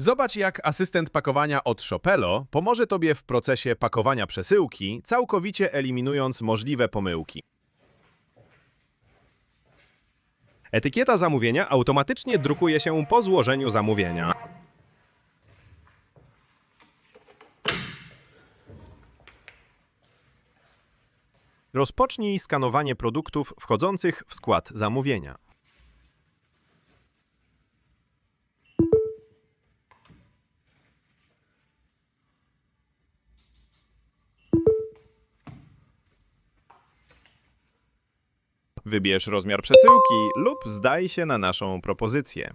Zobacz, jak asystent pakowania od Shopelo pomoże Tobie w procesie pakowania przesyłki, całkowicie eliminując możliwe pomyłki. Etykieta zamówienia automatycznie drukuje się po złożeniu zamówienia. Rozpocznij skanowanie produktów wchodzących w skład zamówienia. Wybierz rozmiar przesyłki lub zdaj się na naszą propozycję.